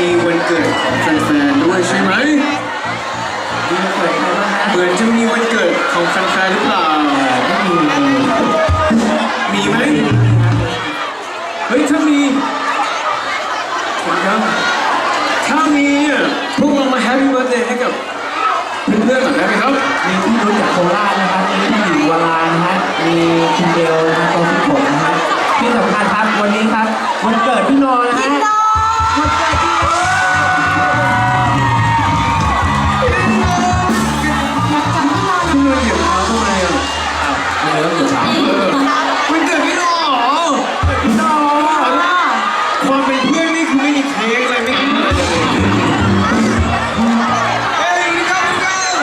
มีวันเกิดของแฟนๆด้วยใช่ไหมมีเปิดอะไรบ้างฮะเหมือนจะมีวันเกิดของแฟนๆหรือเปล่ามีมีไหมเฮ้ยถ้ามีขอบคุณครับถ้ามีอะพวกเรามาแฮปปี้เบิร์ดเดย์ให้กับเพื่อนๆหน่อยได้ไหมครับ มีที่รู้จากโคราชนะครับ มีพี่หญิงวรานะฮะมีคุณเบลนะฮะตัวพี่ผมนะฮะที่สำคัญครับวันนี้ครับ วันเกิดพี่นอนนะฮะวัน อนเป็นเพื่อนนี่คือไม่มีเค้กอะไรไม่มีอะไรเลยเฮ้ยนี่ครับนี่ครับ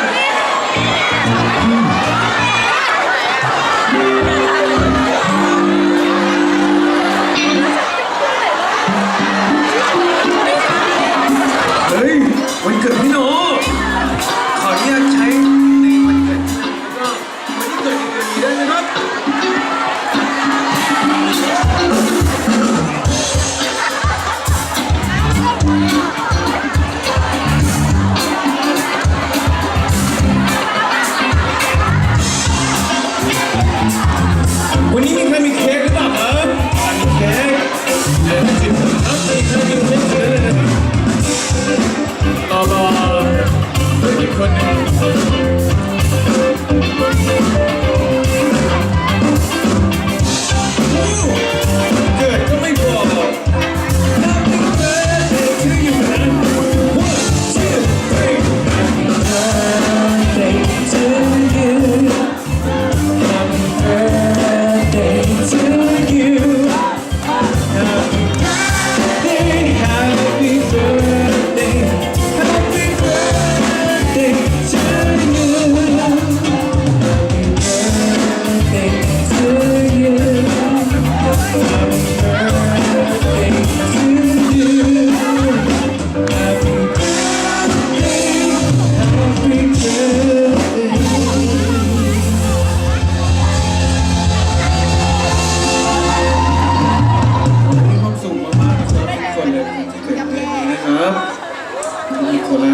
เฮ้ยวันเกิดพี่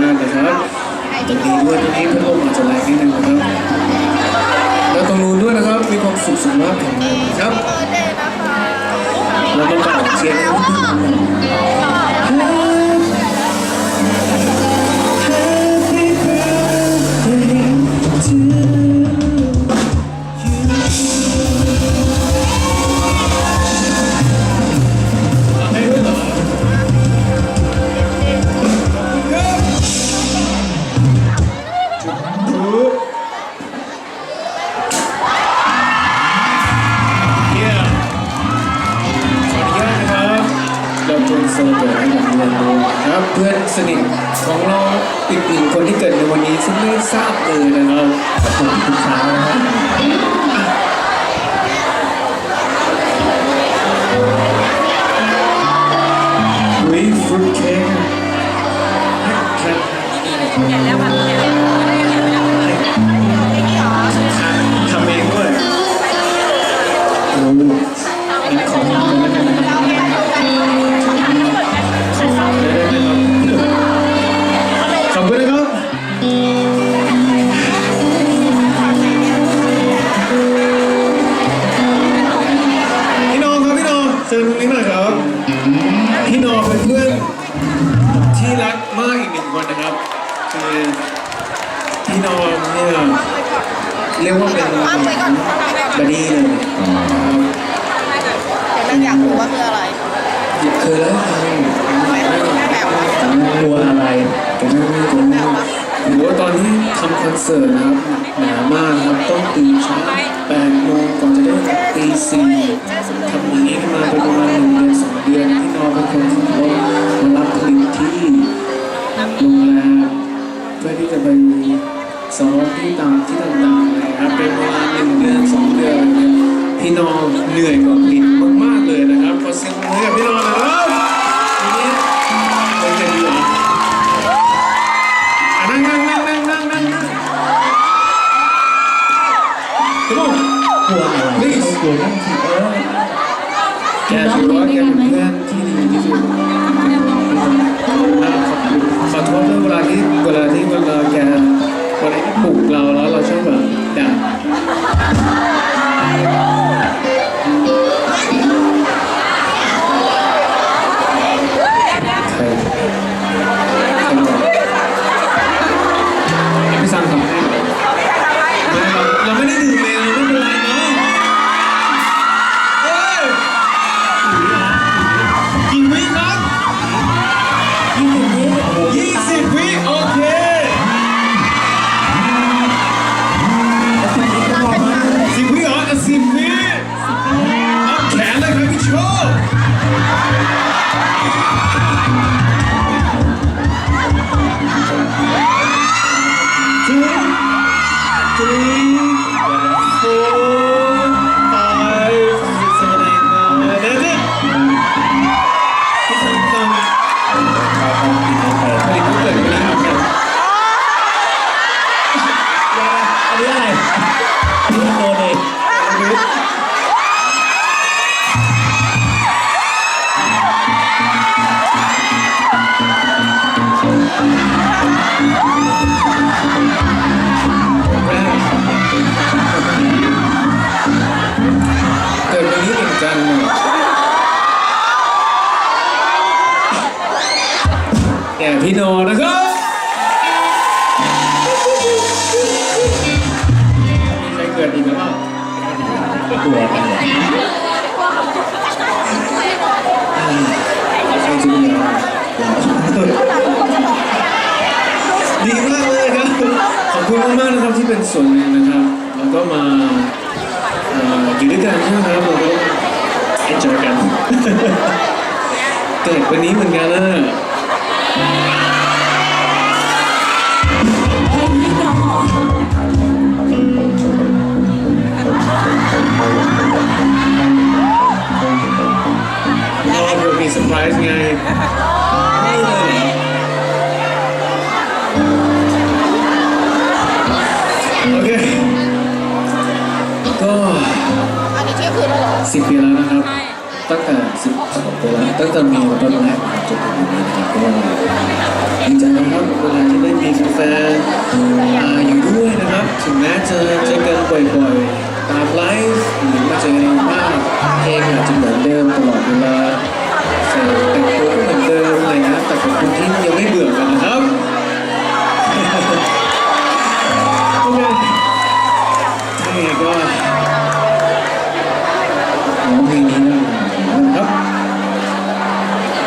มีโคราชนะครับตรงนี้ด้วยตรงนี้พัดลมอาจจะแรงนิดนึงนะครับแล้วตรงนู้นด้วยนะครับมีความสุขสุขภาพแข็งแรงนะครับแล้วก็เป่าเทียน พื่อนสนิทของเราอีกหนึ่งคนที่เกิดในวันนี้ซึ่งไม่ทราบเลยนะครับขอบคุณทุกเช้านะครับวิฟรุตเค้กท เรียกว่าเป็นบัดดี้เลยเดี๋ยวแม่อยากรู้ว่าคืออะไรเคยแล้วไงแบบว่ากลัวอะไรแต่ไม่ไม่รู้หรือว่าตอนที่ทำคอนเสิร์ตนะครับหนามากครับต้องตื่นเช้าแปดโมงก่อนจะได้กลับตีสี่ทำอย่างนี้มาเป็นประมาณหนึ่งเดือนสองเดือนที่นอนเป็นคนขับรถมารับผลิตที่โรงแรมเพื่อที่จะไป ซ้อมที่ต่างที่ต่างๆเลยครับเป็นประมาหนึ่งเดือนสองเดือนเงี้ยพี่น้องเหนื่อยกว่าผลิตมากๆเลยนะครับขอเสียงปรบมือให้กับพี่น้องนะครับทีนี้เป็นไงดีเหรออะนั่งนั่งนั่งนั่งนั่งนั่งนั่ง Come on กลัวอะไร Please กลัวนั่งสิเออแกถือว่าแกเป็นเพื่อนที่ดีที่สุดขอโทษด้วยเวลาที่เวลาที่เวลาแก เวลาที่ปลุกเราแล้วเราชอบแบบด่า แก่พี่โนนะครับใครเกิดอีกหรือเปล่าตัวกันเลยใครจะมีอะไรดีมากเลยครับ ขอบคุณมากๆนะครับที่เป็นส่วนหนึ่งนะครับ แล้วก็มาอยู่ด้วยกันใช่ไหมครับเราก็ enjoy กันเกิดวันนี้เหมือนกันนะรอเผื่อมีเซอร์ไพรส์ไง สิบปีแล้วนะครับ ตั้งแต่สิบสอปีแล้วตั้งแต่มีต้นแรกจนถึงวันนี้นะครัก็ดีใจนะครับเวลาที่ได้มีแฟนมาอยู่ด้วยนะครับ ถึงแม้จะเจอกันบ่อยๆ ตามไลฟ์หรือว่าเจอกันบ้างเพลงอาจจะเหมือนเดิมตลอดเวลาแต่